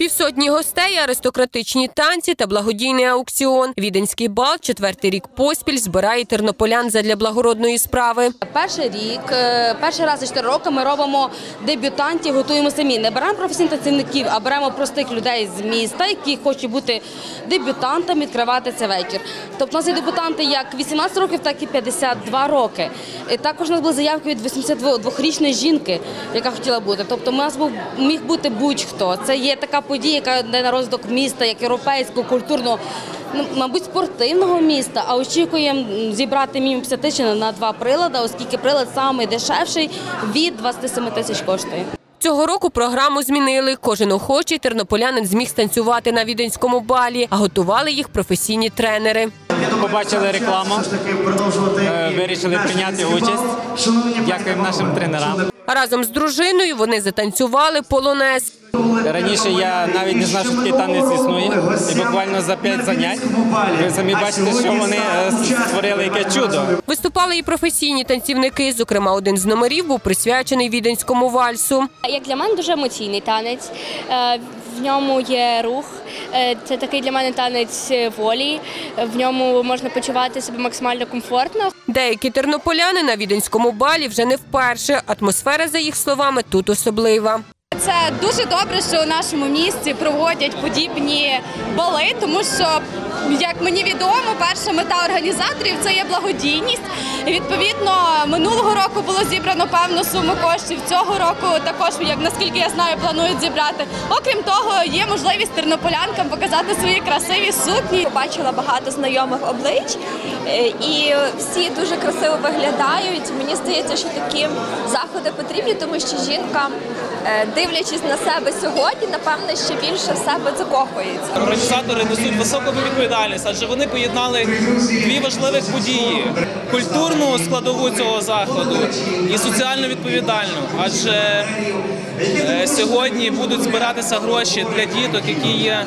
Півсотні гостей, аристократичні танці та благодійний аукціон. Віденський бал четвертий рік поспіль збирає тернополян задля благородної справи. Перший рік, е, перший раз за 4 роки ми робимо дебютантів, готуємо самі. Не беремо професійних працівників, а беремо простих людей з міста, які хочуть бути дебютантами, відкривати цей вечір. Тобто у нас є дебютанти як 18 років, так і 52 роки. І також у нас були заявки від 82-річної жінки, яка хотіла бути. Тобто у нас був міг бути будь-хто. Це є така подія, яка йде на розвиток міста, як європейського, культурного. Ну, мабуть, спортивного міста, а очікуємо зібрати мінімум 50 тисяч на два прилади, оскільки прилад самий дешевший від 27 тисяч коштує. Цього року програму змінили. Кожен охочий тернополянин зміг станцювати на віденському балі, а готували їх професійні тренери. Побачили рекламу, е, вирішили прийняти участь. Дякуємо нашим тренерам. Разом з дружиною вони затанцювали полонез. Раніше я навіть не знав, що такий танець існує. І буквально за п'ять занять ви самі бачите, що вони е, створили яке чудо. Виступали і професійні танцівники. Зокрема, один з номерів був присвячений віденському вальсу. Як для мене дуже емоційний танець. Е, В ньому є рух. Е, Це такий для мене танець волі. В ньому можна почувати себе максимально комфортно. Деякі тернополяни на віденському балі вже не вперше. Атмосфера, за їх словами, тут особлива. Це дуже добре, що у нашому місті проводять подібні бали, тому що, як мені відомо, перша мета організаторів це є благодійність. Відповідно, минулого року було зібрано певну суму коштів. Цього року також, як наскільки я знаю, планують зібрати. Окрім того, є можливість тернополянкам показати свої красиві сукні. Побачила багато знайомих облич, е, і всі дуже красиво виглядають. Мені здається, що такі заходи потрібні, тому що жінка, е, дивлячись на себе сьогодні, напевне, ще більше в себе закохується. Організатори несуть високу відповідальність, адже вони поєднали дві важливих події: культурну складову цього заходу і соціально відповідальну. Адже е, сьогодні будуть збиратися гроші для діток, які є,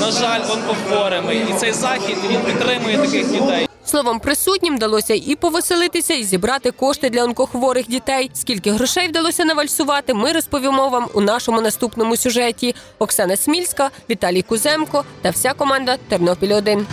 на жаль, онкохворими. І цей захід він підтримує таких дітей. Словом, присутнім вдалося і повеселитися, і зібрати кошти для онкохворих дітей. Скільки грошей вдалося навальсувати, ми розповімо вам у нашому наступному сюжеті. Оксана Смільська, Віталій Куземко та вся команда Тернопіль 1